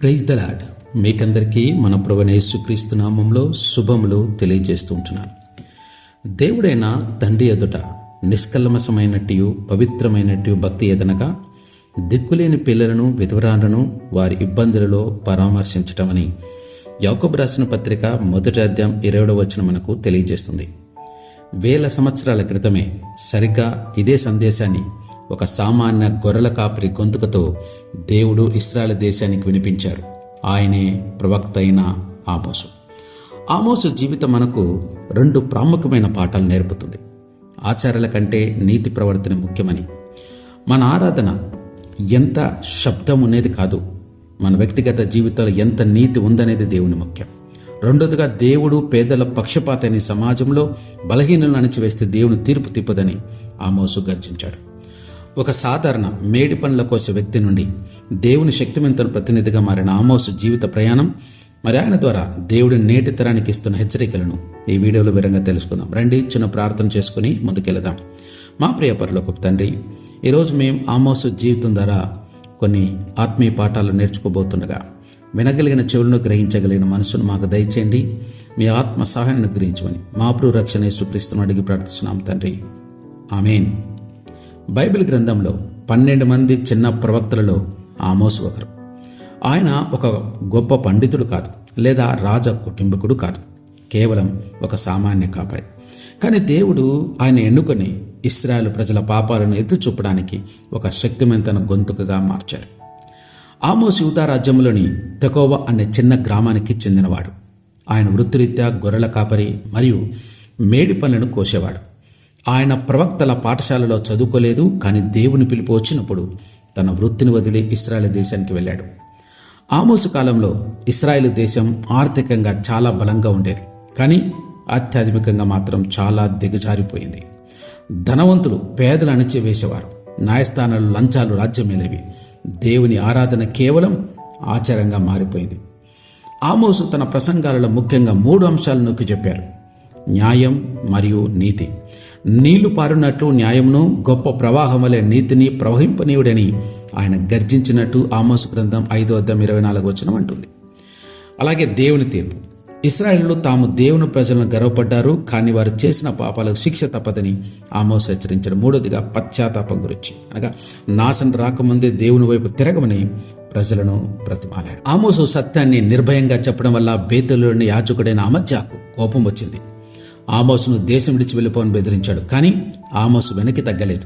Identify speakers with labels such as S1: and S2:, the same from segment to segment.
S1: Praise the lord. మీకందరికీ మన ప్రభునేసుక్రీస్తు నామంలో శుభములు తెలియజేస్తూ ఉంటున్నాను. దేవుడైన తండ్రి ఎదుట నిష్కల్మసమైనట్టు పవిత్రమైనట్టు భక్తి ఎదనగా దిక్కులేని పిల్లలను విధవరాలను వారి ఇబ్బందులలో పరామర్శించటమని యాకోబు రాసిన పత్రిక మొదటి అధ్యాయం ఇరవై వచ్చిన మనకు తెలియజేస్తుంది. వేల సంవత్సరాల క్రితమే సరిగ్గా ఇదే సందేశాన్ని ఒక సామాన్య గొర్రెల కాపరి గొంతుకతో దేవుడు ఇస్రాయల్ దేశానికి వినిపించారు. ఆయనే ప్రవక్త అయిన ఆమోసు. ఆమోసు జీవితం మనకు రెండు ప్రాముఖ్యమైన పాఠాలు నేర్పుతుంది. ఆచారాల కంటే నీతి ప్రవర్తన ముఖ్యమని. మన ఆరాధన ఎంత శబ్దం ఉండేది కాదు. మన వ్యక్తిగత జీవితంలో ఎంత నీతి ఉందనేది దేవుని ముఖ్యం. రెండోదిగా దేవుడు పేదల పక్షపాతని సమాజంలో బలహీనలను అణచివేస్తే దేవుని తీర్పు తిప్పదని ఆమోసు గర్జించాడు. ఒక సాధారణ మేడి పనుల కోసే వ్యక్తి నుండి దేవుని శక్తివంతుల ప్రతినిధిగా మారిన ఆమోసు జీవిత ప్రయాణం మరి ఆయన ద్వారా దేవుడి నేటి తరానికి ఇస్తున్న హెచ్చరికలను ఈ వీడియోలో వివరంగా తెలుసుకుందాం. రండి చిన్న ప్రార్థన చేసుకుని ముందుకెళదాం మా ప్రియ పరలోకపు తండ్రి ఈరోజు మేము ఆమోసు జీవితం ద్వారా కొన్ని ఆత్మీయ పాఠాలు నేర్చుకోబోతుండగా వినగలిగిన చెవులను గ్రహించగలిగిన మనసును మాకు దయచేయండి. మీ ఆత్మ సహాయాన్ని గ్రహించమని మా ప్రభు రక్షణ యేసుక్రీస్తును అడిగి ప్రార్థిస్తున్నాం తండ్రి. ఆమెన్. బైబిల్ గ్రంథంలో పన్నెండు మంది చిన్న ప్రవక్తలలో ఆమోసు ఒకరు. ఆయన ఒక గొప్ప పండితుడు కాదు లేదా రాజ కుటుంబకుడు కాదు. కేవలం ఒక సామాన్య కాపరి. కానీ దేవుడు ఆయన ఎన్నుకొని ఇస్రాయల్ ప్రజల పాపాలను ఎత్తి చూపడానికి ఒక శక్తిమంతన గొంతుకగా మార్చారు ఆమోస్ యూదా రాజ్యంలోని తెకోవ అనే చిన్న గ్రామానికి చెందినవాడు. ఆయన వృత్తిరీత్యా గొర్రెల కాపరి మరియు మేడి పనులను కోసేవాడు. ఆయన ప్రవక్తల పాఠశాలలో చదువుకోలేదు కానీ దేవుని పిలుపు వచ్చినప్పుడు తన వృత్తిని వదిలి ఇస్రాయల్ దేశానికి వెళ్ళాడు. ఆమోసు కాలంలో ఇస్రాయల్ దేశం ఆర్థికంగా చాలా బలంగా ఉండేది కానీ ఆధ్యాత్మికంగా మాత్రం చాలా దిగజారిపోయింది. ధనవంతులు పేదలు అణచివేసేవారు న్యాయస్థానాలు లంచాలు రాజ్యమేలేవి. దేవుని ఆరాధన కేవలం ఆచారంగా మారిపోయింది. ఆమోసు తన ప్రసంగాలలో ముఖ్యంగా మూడు అంశాలను నొక్కి చెప్పారు. న్యాయం మరియు నీతి. నీళ్ళు పారునట్లు న్యాయమును గొప్ప ప్రవాహం వలె నీతిని ప్రవహింపనీయుడని ఆయన గర్జించినట్టు ఆమోసు గ్రంథం ఐదో అద్దం ఇరవై నాలుగు వచనం అంటుంది. అలాగే దేవుని తీర్పు. ఇస్రాయేళ్ళు తాము దేవుని ప్రజలను గర్వపడ్డారు కానీ వారు చేసిన పాపాలకు శిక్ష తప్పదని ఆమోస్ హెచ్చరించాడు. మూడోదిగా పశ్చాత్తాపం గురించి. అనగా నాశనం రాకముందే దేవుని వైపు తిరగమని ప్రజలను బ్రతిమాలాడు. ఆమోసు సత్యాన్ని నిర్భయంగా చెప్పడం వల్ల బేతులోని యాచకుడైన అమధ్యాకు కోపం వచ్చింది. ఆమోసును దేశం విడిచి వెళ్ళిపోని బెదిరించాడు. కానీ ఆమోసు వెనక్కి తగ్గలేదు.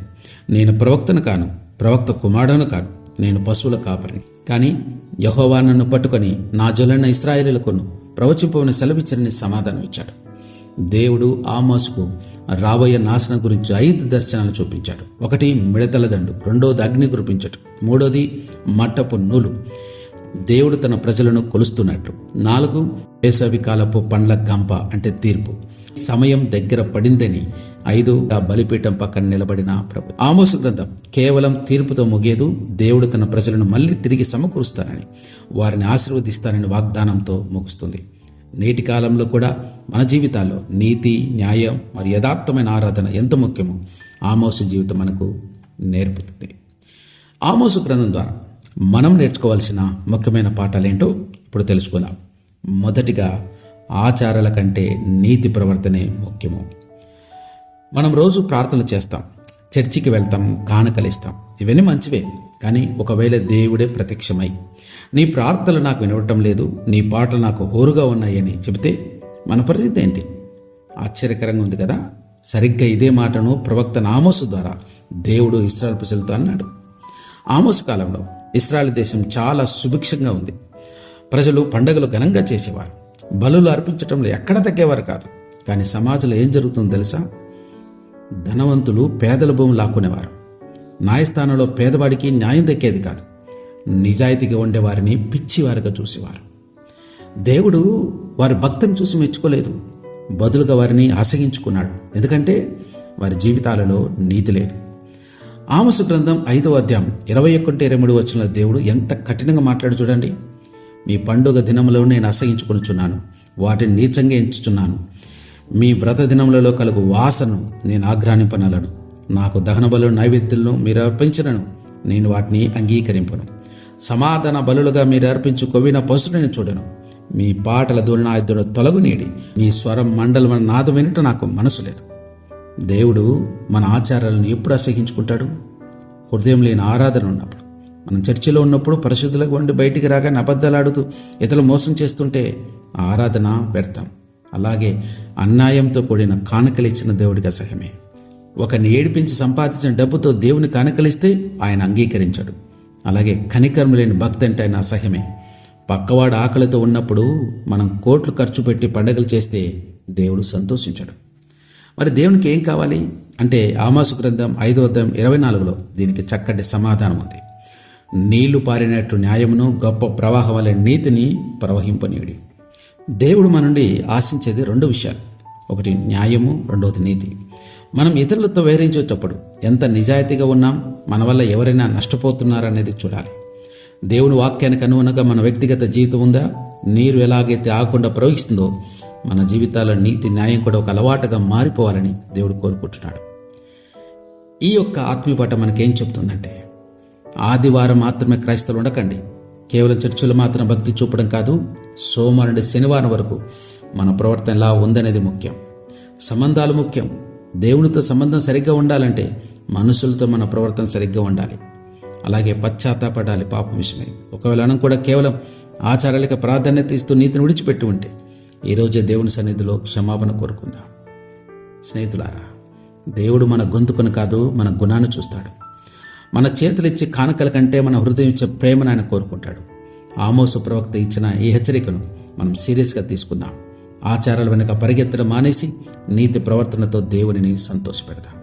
S1: నేను ప్రవక్తను కాను ప్రవక్త కుమారుడను కాను నేను పశువుల కాపరిని. కానీ యహోవా నన్ను పట్టుకొని నా జొలైన కొను ప్రవచింపవని సెలవిచ్చరని సమాధానం ఇచ్చాడు. దేవుడు ఆమోసుకు రాబోయే నాశనం గురించి ఐదు దర్శనాలు చూపించాడు. ఒకటి మిడతల దండు రెండోది అగ్ని కురిపించటం మూడోది మట్టపు నూలు. దేవుడు తన ప్రజలను కొలుస్తున్నట్టు. నాలుగు వేసవి కాలపు పండ్ల గంప అంటే తీర్పు. సమయం దగ్గర పడిందని ఐదు ఆ బలిపీఠం పక్కన నిలబడిన ప్రభు. ఆమోసు గ్రంథం కేవలం తీర్పుతో ముగేదు దేవుడు తన ప్రజలను మళ్ళీ తిరిగి సమకూరుస్తానని వారిని ఆశీర్వదిస్తానని వాగ్దానంతో ముగుస్తుంది. నేటి కాలంలో కూడా మన జీవితాల్లో నీతి న్యాయం మరి యథార్థమైన ఆరాధన ఎంత ముఖ్యమో ఆమోసు జీవితం మనకు నేర్పుతుంది. ఆమోసు గ్రంథం ద్వారా మనం నేర్చుకోవాల్సిన ముఖ్యమైన పాఠాలేంటో ఇప్పుడు తెలుసుకుందాం. మొదటిగా ఆచారాల కంటే నీతి ప్రవర్తనే ముఖ్యము. మనం రోజు ప్రార్థనలు చేస్తాం చర్చికి వెళ్తాం కానుకలు ఇస్తాం ఇవన్నీ మంచివే కానీ ఒకవేళ దేవుడే ప్రత్యక్షమై నీ ప్రార్థనలు నాకు వినవటం లేదు నీ పాటలు నాకు హోరుగా ఉన్నాయని చెబితే మన పరిస్థితి ఏంటి? ఆశ్చర్యకరంగా ఉంది కదా? సరిగ్గా ఇదే మాటను ప్రవక్త ఆమోసు ద్వారా దేవుడు ఇస్రాయల్ ప్రజలతో అన్నాడు. ఆమోసు కాలంలో ఇస్రాయల్ దేశం చాలా సుభిక్షంగా ఉంది. ప్రజలు పండగలు ఘనంగా చేసేవారు. బలులు అర్పించటంలో ఎక్కడ తగ్గేవారు కాదు. కానీ సమాజంలో ఏం జరుగుతుందో తెలుసా? ధనవంతులు పేదల భూమి లాక్కునేవారు. న్యాయస్థానంలో పేదవాడికి న్యాయం దక్కేది కాదు. నిజాయితీగా ఉండేవారిని పిచ్చివారుగా చూసేవారు. దేవుడు వారి భక్తిని చూసి మెచ్చుకోలేదు. బదులుగా వారిని అసహించుకున్నాడు ఎందుకంటే వారి జీవితాలలో నీతి లేదు. ఆమసు గ్రంథం ఐదవ అధ్యాయం ఇరవై ఒకటి ఇరవై మూడు వచ్చిన దేవుడు ఎంత కఠినంగా మాట్లాడు చూడండి. మీ పండుగ దినములో నేను అసహించుకొనుచున్నాను. వాటిని నీచంగా ఎంచుచున్నాను. మీ వ్రత దినములలో కలుగు వాసనను నేను ఆగ్రానింపనలను నాకు దహన బలు నైవేద్యులను మీరు అర్పించినను. నేను వాటిని అంగీకరింపను. సమాధాన బలులుగా మీరు అర్పించు కొవ్విన పశువుని చూడను. మీ పాటల దూరిన తొలగునీడి మీ స్వరం మండలం నాదం వినట నాకు మనసు లేదు. దేవుడు మన ఆచారాలను ఎప్పుడు అసహించుకుంటాడు? హృదయం లేని ఆరాధన ఉన్నప్పుడు. మనం చర్చిలో ఉన్నప్పుడు పరిశుద్ధులకు వండి బయటికి రాగానే అబద్ధాలు ఆడుతూ ఇతరులు మోసం చేస్తుంటే ఆరాధన పెడతాం అలాగే అన్యాయంతో కూడిన కానుకలు ఇచ్చిన దేవుడికి అసహ్యమే ఒకరిని ఏడిపించి సంపాదించిన డబ్బుతో దేవుని కానుకలిస్తే ఆయన అంగీకరించాడు. అలాగే కనికర్మ లేని భక్తి అంటే ఆయన అసహ్యమే పక్కవాడు ఆకలితో ఉన్నప్పుడు మనం కోట్లు ఖర్చు పెట్టి పండగలు చేస్తే దేవుడు సంతోషించాడు. మరి దేవునికి ఏం కావాలి? అంటే ఆమాసు గ్రంథం ఐదో అధ్యాయం ఇరవై నాలుగులో దీనికి చక్కటి సమాధానం ఉంది. నీళ్ళు పారినట్లు న్యాయమును గొప్ప ప్రవాహం వలె నీతిని ప్రవహింపనీయుడి. దేవుడు మన నుండి ఆశించేది రెండు విషయాలు. ఒకటి న్యాయము రెండవది నీతి. మనం ఇతరులతో వ్యవహరించేటప్పుడు ఎంత నిజాయితీగా ఉన్నాం మన వల్ల ఎవరైనా నష్టపోతున్నారనేది చూడాలి. దేవుని వాక్యానికి అనుగుణంగా మన వ్యక్తిగత జీవితం ఉందా? నీరు ఎలాగైతే ఆకుండా ప్రవహిస్తుందో మన జీవితాల నీతి న్యాయం కూడా ఒక అలవాటుగా మారిపోవాలని దేవుడు కోరుకుంటున్నాడు. ఈ యొక్క ఆత్మీయ పాట మనకేం చెప్తుందంటే ఆదివారం మాత్రమే క్రైస్తవులు ఉండకండి. కేవలం చర్చిలో మాత్రం భక్తి చూపడం కాదు సోమవారం నుండి శనివారం వరకు మన ప్రవర్తన ఎలా ఉందనేది ముఖ్యం. సంబంధాలు ముఖ్యం. దేవునితో సంబంధం సరిగ్గా ఉండాలంటే మనుషులతో మన ప్రవర్తన సరిగ్గా ఉండాలి. అలాగే పశ్చాత్తాపడాలి పాపం విషయమై. ఒకవేళ మనం కూడా కేవలం ఆచారాలకు ప్రాధాన్యత ఇస్తూ నీతిని విడిచిపెట్టి ఉంటే ఈరోజే దేవుని సన్నిధిలో క్షమాపణ కోరుకుందాం. స్నేహితులారా దేవుడు మన గొంతుకును కాదు మన గుణాన్ని చూస్తాడు. మన చేతులు ఇచ్చే కానుకల కంటే మన హృదయం ఇచ్చే ప్రేమను ఆయన కోరుకుంటాడు. ఆమోసు ప్రవక్త ఇచ్చిన ఈ హెచ్చరికను మనం సీరియస్గా తీసుకుందాం. ఆచారాల వెనుక పరిగెత్తడం మానేసి నీతి ప్రవర్తనతో దేవునిని సంతోషపెడదాం.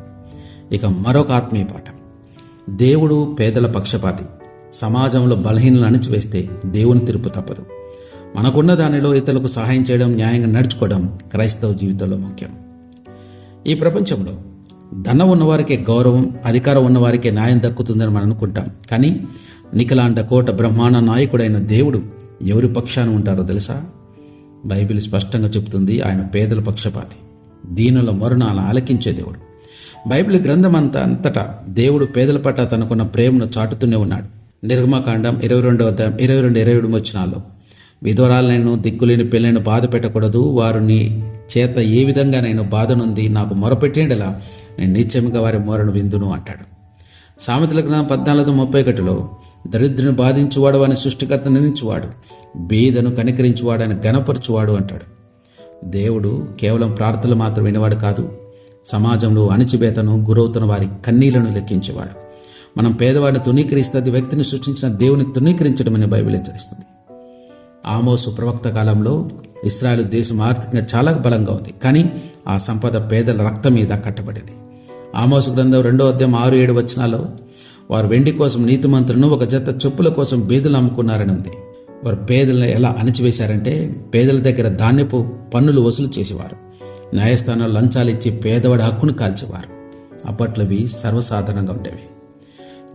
S1: ఇక మరొక ఆత్మీయ పాఠం. దేవుడు పేదల పక్షపాతి. సమాజంలో బలహీనలు అణిచివేస్తే దేవుని తిరుపు తప్పదు. మనకున్న దానిలో ఇతరులకు సహాయం చేయడం న్యాయంగా నడుచుకోవడం క్రైస్తవ జీవితంలో ముఖ్యం. ఈ ప్రపంచంలో ధనం ఉన్నవారికే గౌరవం అధికారం ఉన్నవారికే న్యాయం దక్కుతుందని మనం అనుకుంటాం. కానీ నికలాండ కోట బ్రహ్మాండ నాయకుడైన దేవుడు ఎవరి పక్షాన ఉంటారో తెలుసా? బైబిల్ స్పష్టంగా చెబుతుంది ఆయన పేదల పక్షపాతి దీనుల మరుణాల ఆలకించే దేవుడు. బైబిల్ గ్రంథం అంతా అంతటా దేవుడు పేదల పట్ల తనకున్న ప్రేమను చాటుతూనే ఉన్నాడు. నిర్గమకాండం ఇరవై రెండవ ఇరవై రెండు ఇరవై ఏడు వచ్చినాల్లో విధవరాలను దిక్కులేని పిల్లలను బాధ పెట్టకూడదు వారిని చేత ఏ విధంగా నేను బాధ నుండి నాకు మొరపెట్టేండలా నేను నిత్యముగా వారి మొరను విందును అంటాడు. సామెతల గ్రంథం పద్నాలుగు ముప్పై ఒకటిలో దరిద్రుని బాధించువాడు అని సృష్టికర్త నిందించువాడు బీదను కనికరించువాడు అని గణపరచువాడు అంటాడు. దేవుడు కేవలం ప్రార్థనలు మాత్రం వినేవాడు కాదు సమాజంలో అణిచిబేతను గురవుతున్న వారి కన్నీళ్ళను లెక్కించేవాడు. మనం పేదవాడిని తునీకరిస్తే వ్యక్తిని సృష్టించిన దేవుని తునీకరించడం బైబిల్ హెచ్చరిస్తుంది. ఆమోసు ప్రవక్త కాలంలో ఇస్రాయల్ దేశం ఆర్థికంగా చాలా బలంగా ఉంది కానీ ఆ సంపద పేదల రక్తం మీద కట్టబడింది. ఆమోసు గ్రంథం రెండో అధ్యాయం ఆరు ఏడు వచనాల్లో వారు వెండి కోసం నీతిమంతులను ఒక జత చెప్పుల కోసం బీదులు అమ్ముకున్నారని ఉంది. వారు పేదలను ఎలా అణచివేశారంటే పేదల దగ్గర ధాన్యపు పన్నులు వసూలు చేసేవారు. న్యాయస్థానం లంచాలు ఇచ్చి పేదవాడి హక్కును కాల్చేవారు. అప్పట్లవి సర్వసాధారణంగా ఉండేవి.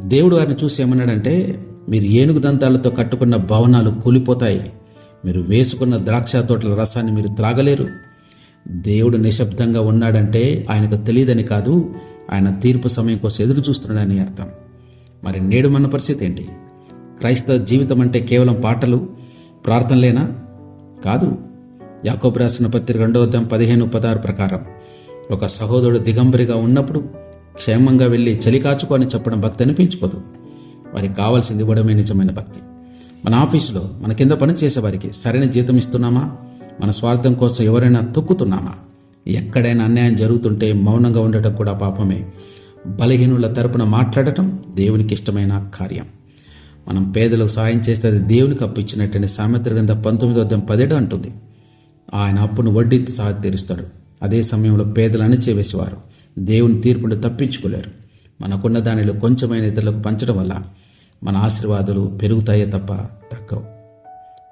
S1: దేవుడు వారిని చూసి ఏమన్నాడంటే మీరు ఏనుగు దంతాలతో కట్టుకున్న భవనాలు కూలిపోతాయి. మీరు వేసుకున్న ద్రాక్ష తోటల రసాన్ని మీరు త్రాగలేరు. దేవుడు నిశ్శబ్దంగా ఉన్నాడంటే ఆయనకు తెలియదని కాదు ఆయన తీర్పు సమయం కోసం ఎదురు చూస్తున్నాడని అర్థం. మరి నేడు మన పరిస్థితి ఏంటి? క్రైస్తవ జీవితం అంటే కేవలం పాటలు ప్రార్థనలేనా కాదు. యాకోబు రాసిన పత్రిక రెండవ అధ్యాయం పదిహేను పదహారు ప్రకారం ఒక సహోదరుడు దిగంబరిగా ఉన్నప్పుడు క్షేమంగా వెళ్ళి చలికాచుకో అని చెప్పడం భక్తి అనిపించుకోదు. వారికి కావాల్సింది ఇవ్వడమే నిజమైన భక్తి. మన ఆఫీసులో మన కింద పని చేసేవారికి సరైన జీతం ఇస్తున్నామా? మన స్వార్థం కోసం ఎవరైనా తొక్కుతున్నామా? ఎక్కడైనా అన్యాయం జరుగుతుంటే మౌనంగా ఉండటం కూడా పాపమే. బలహీనుల తరపున మాట్లాడటం దేవునికి ఇష్టమైన కార్యం. మనం పేదలకు సాయం చేస్తే అది దేవునికి అప్పు ఇచ్చినట్టని సామెత గ్రంథం పంతొమ్మిది అధ్యాయం పదేడు అంటుంది. ఆయన అప్పును వడ్డీతో సహా తీరుస్తాడు. అదే సమయంలో పేదలు అణచివేసేవారు. దేవుని తీర్పును తప్పించుకోలేరు. మనకున్న దానిలో కొంచెమైన ఇతరులకు పంచడం వల్ల మన ఆశీర్వాదాలు పెరుగుతాయే తప్ప తగ్గవు.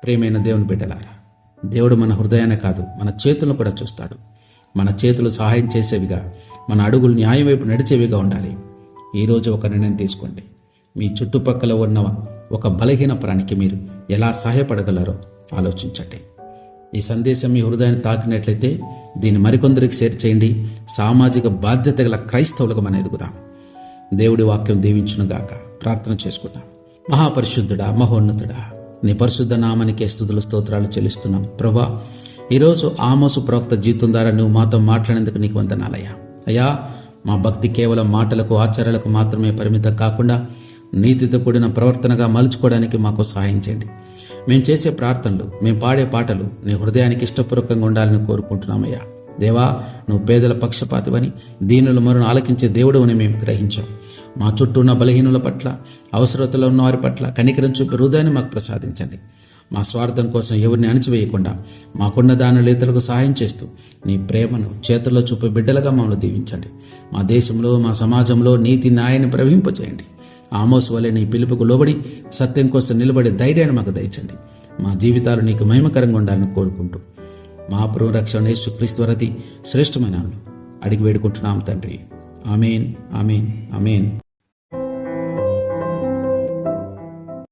S1: ప్రేమైన దేవుని బిడ్డలారా దేవుడు మన హృదయాన్ని కాదు మన చేతులను కూడా చూస్తాడు. మన చేతులు సహాయం చేసేవిగా మన అడుగులు న్యాయం వైపు నడిచేవిగా ఉండాలి. ఈరోజు ఒక నిర్ణయం తీసుకోండి. మీ చుట్టుపక్కల ఉన్న ఒక బలహీన ప్రాణికి మీరు ఎలా సహాయపడగలరో ఆలోచించండి. ఈ సందేశం మీ హృదయాన్ని తాకినట్లయితే దీన్ని మరికొందరికి షేర్ చేయండి. సామాజిక బాధ్యత గల క్రైస్తవులకు మనం ఎదుగుదాం. దేవుడి వాక్యం దీవించునుగాక. ప్రార్థన చేసుకుందాం. మహాపరిశుద్ధుడా మహోన్నతుడా. నీ పరిశుద్ధ నామానికి స్థుతులు స్తోత్రాలు చెల్లిస్తున్నాం. ప్రభా ఈరోజు ఆమోసు ప్రవక్త జీవితం ద్వారా నువ్వు మాతో మాట్లాడేందుకు నీకు వందనాలయ్యా. అయ్యా మా భక్తి కేవలం మాటలకు ఆచారాలకు మాత్రమే పరిమితం కాకుండా నీతితో కూడిన ప్రవర్తనగా మలుచుకోవడానికి మాకు సహాయం చేయండి. మేము చేసే ప్రార్థనలు మేము పాడే పాటలు నీ హృదయానికి ఇష్టపూర్వకంగా ఉండాలని కోరుకుంటున్నామయ్యా. దేవా నువ్వు పేదల పక్షపాతివని దీనుల మరణ ఆలకించే దేవుడు అని మేము గ్రహించాం. మా చుట్టూ ఉన్న బలహీనుల పట్ల అవసరతలో ఉన్న వారి పట్ల కనికరం చూపి హృదయాన్ని మాకు ప్రసాదించండి. మా స్వార్థం కోసం ఎవరిని అణచివేయకుండా మాకున్న దానిలో ఇతరులకు సహాయం చేస్తూ నీ ప్రేమను చేతుల్లో చూపే బిడ్డలుగా మమ్మల్ని దీవించండి. మా దేశంలో మా సమాజంలో నీతి న్యాయాన్ని ప్రవహింపచేయండి ఆమోస్ వలె నీ పిలుపుకు లోబడి సత్యం కోసం నిలబడే ధైర్యాన్ని మాకు దయచండి. మా జీవితాలు నీకు మహిమకరంగా ఉండాలని కోరుకుంటూ మా పురం రక్షణ యేసుక్రీస్తు వరది శ్రేష్టమైన అడిగి వేడుకుంటున్నాం తండ్రి. Amen amen amen